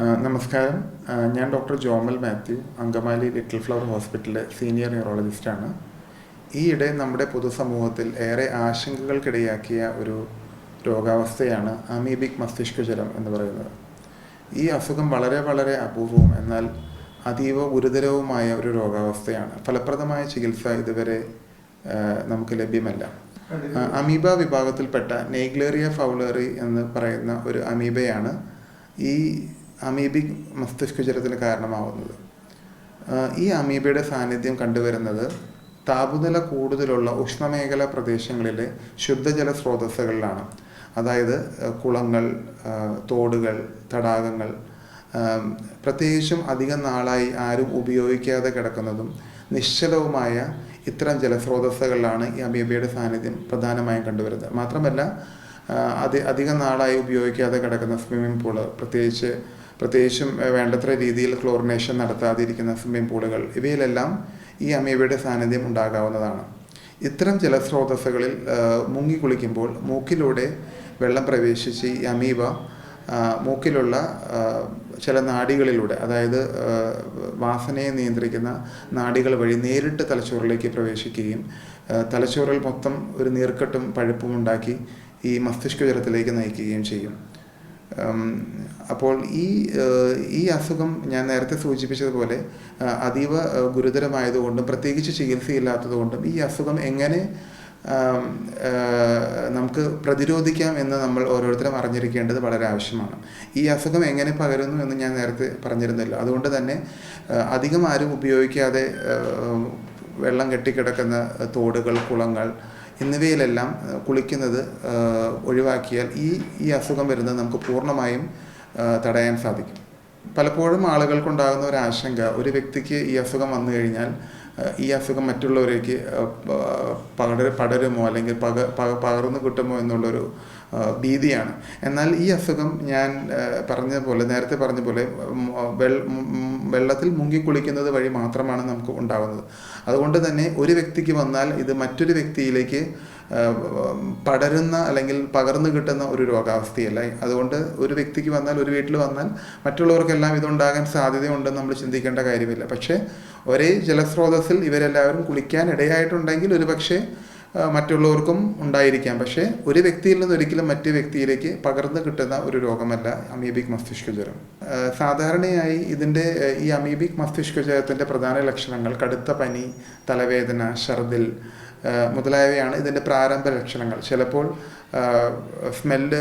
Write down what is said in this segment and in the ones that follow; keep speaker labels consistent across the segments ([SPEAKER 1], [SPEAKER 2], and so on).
[SPEAKER 1] നമസ്കാരം. ഞാൻ doctor Jomal Mathew Angamaly little flower ഹോസ്പിറ്റലിലെ സീനിയർ ന്യൂറോളജിസ്റ്റാണ് ഈയിടെ നമ്മുടെ പൊതുസമൂഹത്തിൽ ഏറെ ആശങ്കകൾക്കിടയാക്കിയ ഒരു രോഗാവസ്ഥയാണ് അമീബിക് മസ്തിഷ്കജ്വരം എന്ന് പറയുന്നത്. ഈ അസുഖം വളരെ വളരെ അപൂർവവും എന്നാൽ അതീവ ഗുരുതരവുമായ ഒരു രോഗാവസ്ഥയാണ്. ഫലപ്രദമായ ചികിത്സ ഇതുവരെ നമുക്ക് ലഭ്യമല്ല. അമീബ വിഭാഗത്തിൽപ്പെട്ട നെയ്ഗ്ലേറിയ ഫൗളറി എന്ന് പറയുന്ന ഒരു അമീബയാണ് ഈ അമീബിക് മസ്തിഷ്കജ്വരത്തിന് കാരണമാവുന്നത്. ഈ അമീബയുടെ സാന്നിധ്യം കണ്ടുവരുന്നത് താപനില കൂടുതലുള്ള ഉഷ്ണമേഖല പ്രദേശങ്ങളിലെ ശുദ്ധജല സ്രോതസ്സുകളിലാണ്. അതായത് കുളങ്ങൾ തോടുകൾ തടാകങ്ങൾ പ്രത്യേകിച്ചും അധികം നാളായി ആരും ഉപയോഗിക്കാതെ കിടക്കുന്നതും നിശ്ചലവുമായ ഇത്തരം ജലസ്രോതസ്സുകളിലാണ് ഈ അമീബയുടെ സാന്നിധ്യം പ്രധാനമായും കണ്ടുവരുന്നത്. മാത്രമല്ല അതി അധികം നാളായി ഉപയോഗിക്കാതെ കിടക്കുന്ന സ്വിമ്മിംഗ് പൂൾ പ്രത്യേകിച്ച് പ്രത്യേകിച്ചും വേണ്ടത്ര രീതിയിൽ ക്ലോറിനേഷൻ നടത്താതിരിക്കുന്ന സ്വിമ്മിംഗ് പൂളുകൾ ഇവയിലെല്ലാം ഈ അമീബയുടെ സാന്നിധ്യം ഉണ്ടാകാവുന്നതാണ്. ഇത്തരം ജലസ്രോതസ്സുകളിൽ മുങ്ങി കുളിക്കുമ്പോൾ മൂക്കിലൂടെ വെള്ളം പ്രവേശിച്ച് ഈ അമീബ മൂക്കിലുള്ള ചില നാടികളിലൂടെ അതായത് വാസനയെ നിയന്ത്രിക്കുന്ന നാടികൾ വഴി നേരിട്ട് തലച്ചോറിലേക്ക് പ്രവേശിക്കുകയും തലച്ചോറിൽ മൊത്തം ഒരു നീർക്കെട്ടും പഴുപ്പും ഉണ്ടാക്കി ഈ മസ്തിഷ്ക ജ്വരത്തിലേക്ക് നയിക്കുകയും ചെയ്യും. അപ്പോൾ ഈ ഈ അസുഖം ഞാൻ നേരത്തെ സൂചിപ്പിച്ചതുപോലെ അതീവ ഗുരുതരമായതുകൊണ്ടും പ്രത്യേകിച്ച് ചികിത്സയില്ലാത്തതുകൊണ്ടും ഈ അസുഖം എങ്ങനെ നമുക്ക് പ്രതിരോധിക്കാം എന്ന് നമ്മൾ ഓരോരുത്തരും അറിഞ്ഞിരിക്കേണ്ടത് വളരെ ആവശ്യമാണ്. ഈ അസുഖം എങ്ങനെ പകരുന്നു എന്ന് ഞാൻ നേരത്തെ പറഞ്ഞിരുന്നല്ലോ. അതുകൊണ്ട് തന്നെ അധികം ആരും ഉപയോഗിക്കാതെ വെള്ളം കെട്ടിക്കിടക്കുന്ന തോടുകൾ കുളങ്ങൾ എന്നിവയിലെല്ലാം കുളിക്കുന്നത് ഒഴിവാക്കിയാൽ ഈ ഈ അസുഖം വരുന്നത് നമുക്ക് പൂർണമായും തടയാൻ സാധിക്കും. പലപ്പോഴും ആളുകൾക്കുണ്ടാകുന്ന ഒരു ആശങ്ക ഒരു വ്യക്തിക്ക് ഈ അസുഖം വന്നു കഴിഞ്ഞാൽ ഈ അസുഖം മറ്റുള്ളവരേക്ക് പടരുമോ അല്ലെങ്കിൽ പക പക- പകർന്നു കിട്ടുമോ എന്നുള്ളൊരു ഭീതിയാണ്. എന്നാൽ ഈ അസുഖം ഞാൻ പറഞ്ഞ പോലെ നേരത്തെ പറഞ്ഞ പോലെ വെള്ളത്തിൽ മുങ്ങി കുളിക്കുന്നത് വഴി മാത്രമാണ് നമുക്ക് ഉണ്ടാകുന്നത് അതുകൊണ്ട് തന്നെ ഒരു വ്യക്തിക്ക് വന്നാൽ ഇത് മറ്റൊരു വ്യക്തിയിലേക്ക് പടരുന്ന അല്ലെങ്കിൽ പകർന്നു കിട്ടുന്ന ഒരു രോഗാവസ്ഥയല്ല. അതുകൊണ്ട് ഒരു വ്യക്തിക്ക് വന്നാൽ ഒരു വീട്ടിൽ വന്നാൽ മറ്റുള്ളവർക്കെല്ലാം ഇതുണ്ടാകാൻ സാധ്യതയുണ്ടെന്ന് നമ്മൾ ചിന്തിക്കേണ്ട കാര്യമില്ല. പക്ഷേ ഒരേ ജലസ്രോതസ്സിൽ ഇവരെല്ലാവരും കുളിക്കാൻ ഇടയായിട്ടുണ്ടെങ്കിൽ ഒരു പക്ഷേ മറ്റുള്ളവർക്കും ഉണ്ടായിരിക്കാം. പക്ഷേ ഒരു വ്യക്തിയിൽ നിന്ന് ഒരിക്കലും മറ്റു വ്യക്തിയിലേക്ക് പകർന്നു കിട്ടുന്ന ഒരു രോഗമല്ല അമീബിക് മസ്തിഷ്ക ജ്വരം. സാധാരണയായി ഇതിന്റെ ഈ അമീബിക് മസ്തിഷ്ക ജ്വരത്തിന്റെ പ്രധാന ലക്ഷണങ്ങൾ കടുത്ത പനി തലവേദന ഛർദിൽ ആ, മുതലായവയാണ് ഇതിന്റെ പ്രാരംഭ ലക്ഷണങ്ങൾ. ചിലപ്പോൾ സ്മെല്ല്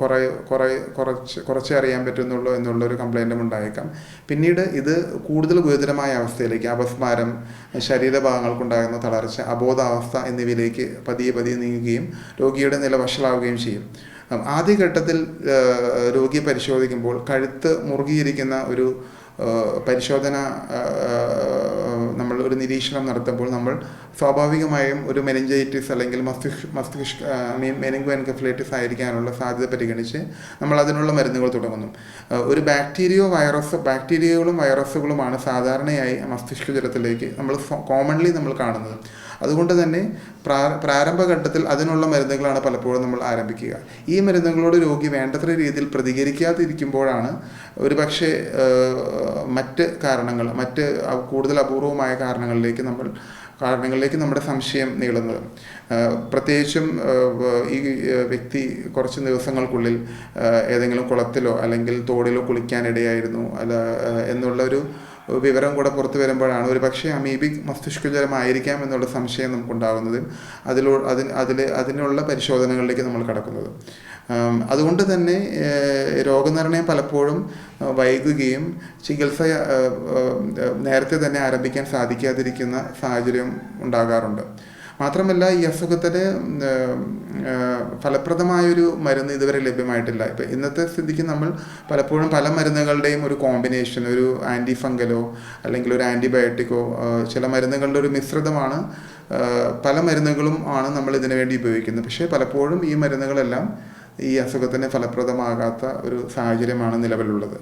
[SPEAKER 1] കുറേ കുറേ കുറച്ച് കുറച്ചേ അറിയാൻ പറ്റുന്നുള്ളൂ എന്നുള്ളൊരു കംപ്ലൈന്റും ഉണ്ടായേക്കാം. പിന്നീട് ഇത് കൂടുതൽ ഗുരുതരമായ അവസ്ഥയിലേക്ക് അപസ്മാരം ശരീരഭാഗങ്ങൾക്കുണ്ടാകുന്ന തളർച്ച അബോധാവസ്ഥ എന്നിവയിലേക്ക് പതിയെ പതിയെ നീങ്ങുകയും രോഗിയുടെ നില വഷളാവുകയും ചെയ്യും. ആദ്യഘട്ടത്തിൽ രോഗിയെ പരിശോധിക്കുമ്പോൾ കഴുത്ത് മുറുകിയിരിക്കുന്ന ഒരു പരിശോധന നമ്മൾ ഒരു നിരീക്ഷണം നടത്തുമ്പോൾ നമ്മൾ സ്വാഭാവികമായും ഒരു മെനിഞ്ചൈറ്റിസ് അല്ലെങ്കിൽ മസ്തിഷ്ക മസ്തിഷ്ക മെനിങ്കോ എൻകഫ്ലൈറ്റിസ് ആയിരിക്കാനുള്ള സാധ്യത പരിഗണിച്ച് നമ്മൾ അതിനുള്ള മരുന്നുകൾ തുടങ്ങുന്നു. ഒരു ബാക്ടീരിയോ വൈറസ് ബാക്ടീരിയകളും വൈറസുകളുമാണ് സാധാരണയായി മസ്തിഷ്ക ജലത്തിലേക്ക് നമ്മൾ കോമൺലി നമ്മൾ കാണുന്നത്. അതുകൊണ്ട് തന്നെ പ്രാ പ്രാരംഭഘട്ടത്തിൽ അതിനുള്ള മരുന്നുകളാണ് പലപ്പോഴും നമ്മൾ ആരംഭിക്കുക. ഈ മരുന്നുകളോട് രോഗി വേണ്ടത്ര രീതിയിൽ പ്രതികരിക്കാതിരിക്കുമ്പോഴാണ് ഒരു പക്ഷേ മറ്റ് കാരണങ്ങൾ മറ്റ് കൂടുതൽ അപൂർവമായ കാരണങ്ങളിലേക്ക് നമ്മൾ കാരണങ്ങളിലേക്ക് നമ്മുടെ സംശയം നീളുന്നത്. പ്രത്യേകിച്ചും ഈ വ്യക്തി കുറച്ച് ദിവസങ്ങൾക്കുള്ളിൽ ഏതെങ്കിലും കുളത്തിലോ അല്ലെങ്കിൽ തോടിലോ കുളിക്കാനിടയായിരുന്നു. അല്ല എന്നുള്ളൊരു വിവരം കൂടെ പുറത്തു വരുമ്പോഴാണ് ഒരു പക്ഷേ അമീബിക് മസ്തിഷ്കജ്വരമായിരിക്കാം എന്നുള്ള സംശയം നമുക്കുണ്ടാകുന്നത്. അതിലൂടെ അതിന് അതിൽ അതിനുള്ള പരിശോധനകളിലേക്ക് നമ്മൾ കടക്കുന്നത്. അതുകൊണ്ട് തന്നെ രോഗനിർണയം പലപ്പോഴും വൈകുകയും ചികിത്സ നേരത്തെ തന്നെ ആരംഭിക്കാൻ സാധിക്കാതിരിക്കുന്ന സാഹചര്യം ഉണ്ടാകാറുണ്ട്. മാത്രമല്ല ഈ അസുഖത്തിന് ഫലപ്രദമായൊരു മരുന്ന് ഇതുവരെ ലഭ്യമായിട്ടില്ല. ഇപ്പം ഇന്നത്തെ സ്ഥിതിക്ക് നമ്മൾ പലപ്പോഴും പല മരുന്നുകളുടെയും ഒരു കോമ്പിനേഷൻ ഒരു ആന്റി ഫംഗലോ അല്ലെങ്കിൽ ഒരു ആന്റിബയോട്ടിക്കോ ചില മരുന്നുകളുടെ ഒരു മിശ്രിതമാണ് പല മരുന്നുകളും ആണ് നമ്മൾ ഇതിനു വേണ്ടി ഉപയോഗിക്കുന്നത്. പക്ഷേ പലപ്പോഴും ഈ മരുന്നുകളെല്ലാം ഈ അസുഖത്തിന് ഫലപ്രദമാകാത്ത ഒരു സാഹചര്യമാണ് നിലവിലുള്ളത്.